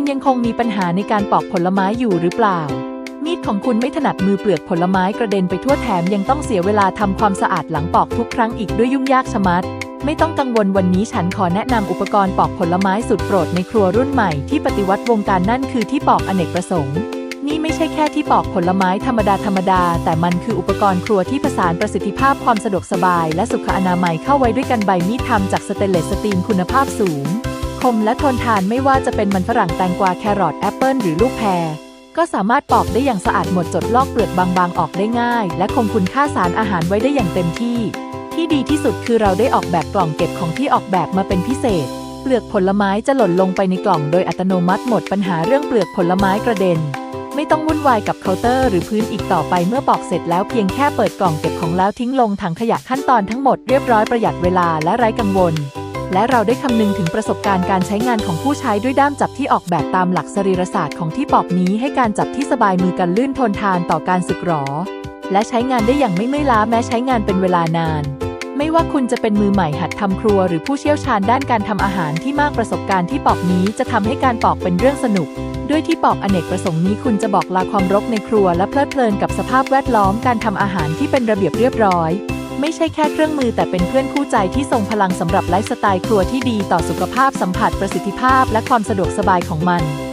คุณยังคงมีปัญหาในการปอกผลไม้อยู่หรือเปล่า มีดของคุณไม่ถนัดมือเปลือกผลไม้กระเด็นไปทั่วแถมยังต้องเสียเวลาทำความสะอาดหลังปอกทุกครั้งอีกด้วยยุ่งยากชะมัด ไม่ต้องกังวลวันนี้ฉันขอแนะนำอุปกรณ์ปอกผลไม้สุดโปรดในครัวรุ่นใหม่ที่ปฏิวัติวงการนั่นคือที่ปอกอเนกประสงค์นี่ไม่ใช่แค่ที่ปอกผลไม้ธรรมดาธรรมดา แต่มันคืออุปกรณ์ครัวที่ผสานประสิทธิภาพความสะดวกสบาย และสุขอนามัยเข้าไว้ด้วยกันใบมีดทำจากสเตนเลสสตีลคุณภาพสูง คมและทนทานไม่ว่าจะเป็นมันฝรั่งแตงกวาแครอทแอปเปิลหรือลูกแพร ก็สามารถปอกได้อย่างสะอาดหมดจดลอกเปลือกบางๆ ออกได้ง่าย และคงคุณค่าสารอาหารไว้ได้อย่างเต็มที่ ที่ดีที่สุดคือเราได้ออกแบบกล่องเก็บของที่ออกแบบมาเป็นพิเศษ เปลือกผลไม้จะหล่นลงไปในกล่องโดยอัตโนมัติหมดปัญหาเรื่องเปลือกผลไม้กระเด็นไม่ต้องวุ่นวายกับเคาน์เตอร์หรือพื้นอีกต่อไปเมื่อปอกเสร็จแล้วเพียงแค่เปิดกล่องเก็บของแล้วทิ้งลงถังขยะขั้นตอนทั้งหมดเรียบร้อยประหยัดเวลาและไร้กังวล และเราได้คำนึงถึงประสบการณ์การใช้งานของผู้ใช้ด้วยด้ามจับที่ออกแบบตามหลักสรีรศาสตร์ของที่ปอกนี้ให้การจับที่สบายมือกันลื่นทนทานต่อการสึกหรอ และใช้งานได้อย่างไม่เมื่อยล้าแม้ใช้งานเป็นเวลานาน ไม่ว่าคุณจะเป็นมือใหม่หัดทำครัว หรือผู้เชี่ยวชาญด้านการทำอาหารที่มากประสบการณ์ที่ปอกนี้จะทำให้การปอกเป็นเรื่องสนุก ด้วยที่ปอกอเนกประสงค์นี้คุณจะบอกลาความรกในครัว และเพลิดเพลินกับสภาพแวดล้อมการทำอาหารที่เป็นระเบียบเรียบร้อย ไม่ใช่แค่เครื่องมือแต่เป็นเพื่อนคู่ใจที่ทรงพลังสำหรับไลฟ์สไตล์ครัวที่ดีต่อสุขภาพสัมผัสประสิทธิภาพและความสะดวกสบายของมัน